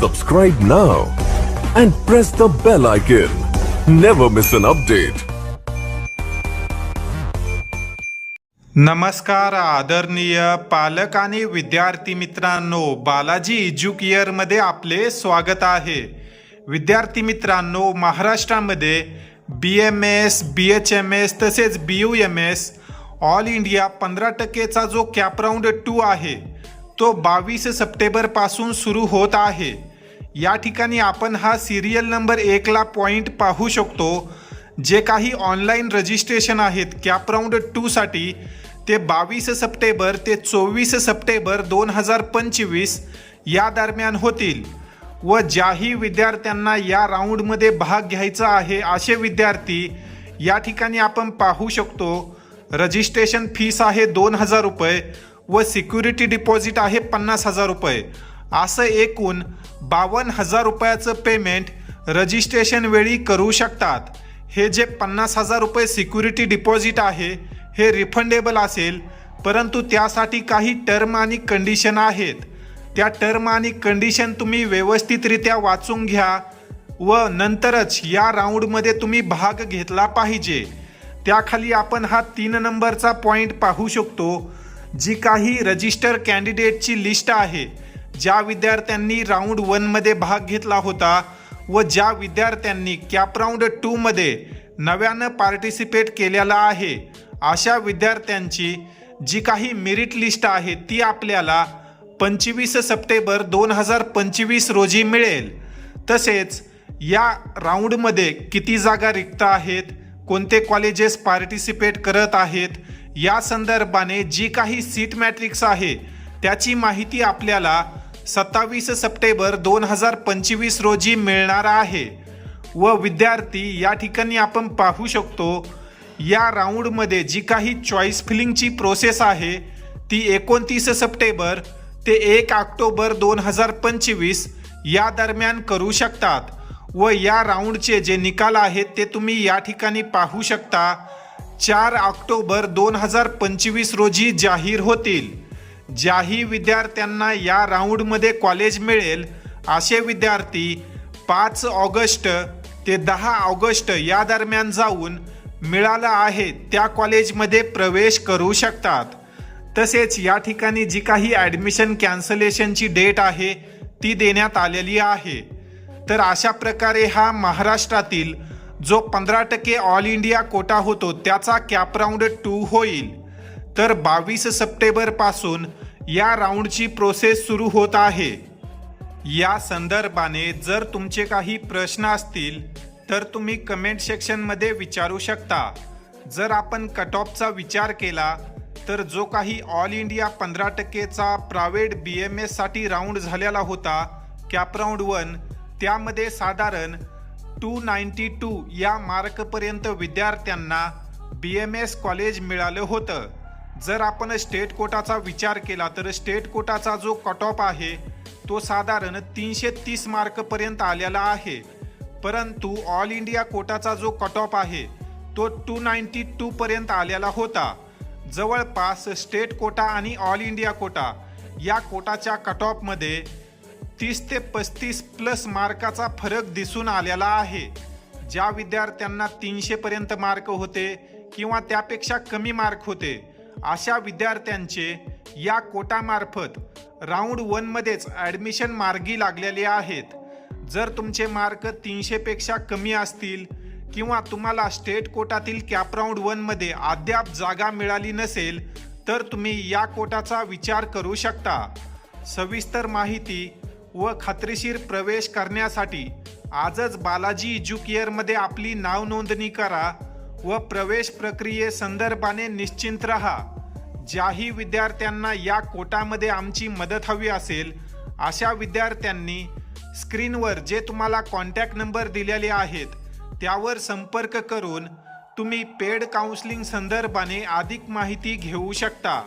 Subscribe now and press the bell icon. Never miss an update. नमस्कार आदरणीय पालक आणि विद्यार्थी मित्रांनो बालाजी एज्युकेअरमध्ये आपले स्वागत आहे विद्यार्थी मित्रांनो महाराष्ट्रामध्ये B M S B H M S तसेच B U M S all India पंधरा टक्केचा जो कॅपराऊंड टू आहे तो बावीस सप्टेंबरपासून सुरू होत आहे. या ठिकाणी आपण हा सिरियल नंबर एकला पॉईंट पाहू शकतो जे काही ऑनलाईन रजिस्ट्रेशन आहेत कॅप राऊंड टूसाठी ते बावीस सप्टेंबर ते चोवीस सप्टेंबर दोन हजार पंचवीस या दरम्यान होतील. व ज्याही विद्यार्थ्यांना या राऊंडमध्ये भाग घ्यायचा आहे असे विद्यार्थी या ठिकाणी आपण पाहू शकतो. रजिस्ट्रेशन फीस आहे दोन हजार रुपये. व सिक्युरिटी डिपॉझिट आहे पन्नास हजार रुपये. असं एकूण बावन्न हजार रुपयाचं पेमेंट रजिस्ट्रेशन वेळी करू शकतात. हे जे पन्नास हजार रुपये सिक्युरिटी डिपॉझिट आहे हे रिफंडेबल असेल परंतु त्यासाठी काही टर्म आणि कंडिशन आहेत. त्या टर्म आणि कंडिशन तुम्ही व्यवस्थितरित्या वाचून घ्या व नंतरच या राऊंडमध्ये तुम्ही भाग घेतला पाहिजे. त्याखाली आपण हा तीन नंबरचा पॉईंट पाहू शकतो. जी काही रजिस्टर कॅन्डिडेटची लिस्ट आहे ज्या विद्यार्थ्यांनी राऊंड वनमध्ये भाग घेतला होता व ज्या विद्यार्थ्यांनी कॅप राऊंड टूमध्ये नव्यानं पार्टिसिपेट केलेला आहे अशा विद्यार्थ्यांची जी काही मेरिट लिस्ट आहे ती आपल्याला पंचवीस सप्टेंबर दोन हजार पंचवीस रोजी मिळेल. तसेच या राऊंडमध्ये किती जागा रिक्त आहेत कोणते कॉलेजेस पार्टिसिपेट करत आहेत या संदर्भाने जी काही सीट मॅट्रिक्स आहे त्याची माहिती आपल्याला सत्तावीस सप्टेंबर दोन हजार पंचवीस रोजी मिळणार आहे. व विद्यार्थी या ठिकाणी आपण पाहू शकतो या राऊंडमध्ये जी काही चॉईस फिलिंगची प्रोसेस आहे ती एकोणतीस सप्टेंबर ते एक ऑक्टोबर दोन हजार पंचवीस या दरम्यान करू शकतात. व या राऊंडचे जे निकाल आहेत ते तुम्ही या ठिकाणी पाहू शकता. चार ऑक्टोबर दोन हजार पंचवीस रोजी जाहीर होतील. ज्याही विद्यार्थ्यांना या राऊंडमध्ये कॉलेज मिळेल असे विद्यार्थी पाच ऑगस्ट ते दहा ऑगस्ट या दरम्यान जाऊन मिळाला आहे त्या कॉलेजमध्ये प्रवेश करू शकतात. तसेच या ठिकाणी जी काही ॲडमिशन कॅन्सलेशनची डेट आहे ती देण्यात आलेली आहे. तर अशा प्रकारे हा महाराष्ट्रातील जो पंधरा टक्के ऑल इंडिया कोटा होतो त्याचा कॅप राऊंड टू होईल. तर बावीस सप्टेंबरपासून या राऊंडची प्रोसेस सुरू होत आहे. या संदर्भाने जर तुमचे काही प्रश्न असतील तर तुम्ही कमेंट सेक्शनमध्ये विचारू शकता. जर आपण कट ऑफचा विचार केला तर जो काही ऑल इंडिया पंधरा टक्केचा प्रायव्हेट बी एम एससाठी राऊंड झालेला होता कॅप राऊंड वन त्यामध्ये साधारण टू नाईन्टी टू या मार्कपर्यंत विद्यार्थ्यांना बी एम एस कॉलेज मिळालं होतं. जर आपण स्टेट कोटाचा विचार केला तर स्टेट कोटाचा जो कट ऑफ आहे तो साधारण तीनशे तीस मार्कपर्यंत आलेला आहे. परंतु ऑल इंडिया कोटाचा जो कट ऑफ आहे तो टू नाईन्टी टूपर्यंत आलेला होता. जवळपास स्टेट कोटा आणि ऑल इंडिया कोटा या कोटाच्या कट ऑफमध्ये तीस ते पस्तीस प्लस मार्काचा फरक दिसून आलेला आहे. ज्या विद्यार्थ्यांना तीनशेपर्यंत मार्क होते किंवा त्यापेक्षा कमी मार्क होते अशा विद्यार्थ्यांचे या कोटामार्फत राऊंड वनमध्येच ॲडमिशन मार्गी लागलेले आहेत. जर तुमचे मार्क तीनशेपेक्षा कमी असतील किंवा तुम्हाला स्टेट कोटातील कॅप राऊंड वनमध्ये अद्याप जागा मिळाली नसेल तर तुम्ही या कोटाचा विचार करू शकता. सविस्तर माहिती व खात्रीशीर प्रवेश करण्यासाठी आजच बालाजी एज्युकेअरमध्ये आपली नाव नोंदणी करा व प्रवेश प्रक्रियेसंदर्भाने निश्चिंत रहा. ज्याही विद्यार्थ्यांना या कोटामध्ये आमची मदत हवी असेल अशा विद्यार्थ्यांनी स्क्रीनवर जे तुम्हाला कॉन्टॅक्ट नंबर दिलेले आहेत त्यावर संपर्क करून तुम्ही पेड काउन्सिलिंग संदर्भाने अधिक माहिती घेऊ शकता.